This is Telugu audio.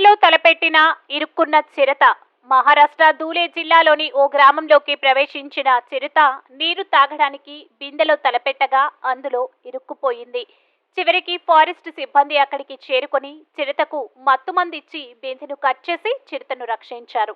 బిందెలో తలపెట్టిన ఇరుక్కున్న చిరత మహారాష్ట్ర ధూలే జిల్లాలోని ఓ గ్రామంలోకి ప్రవేశించిన చిరుత నీరు తాగడానికి బిందెలో తలపెట్టగా అందులో ఇరుక్కుపోయింది. చివరికి ఫారెస్ట్ సిబ్బంది అక్కడికి చేరుకొని చిరుతకు మత్తుమందిచ్చి బిందెను కట్ చేసి చిరుతను రక్షించారు.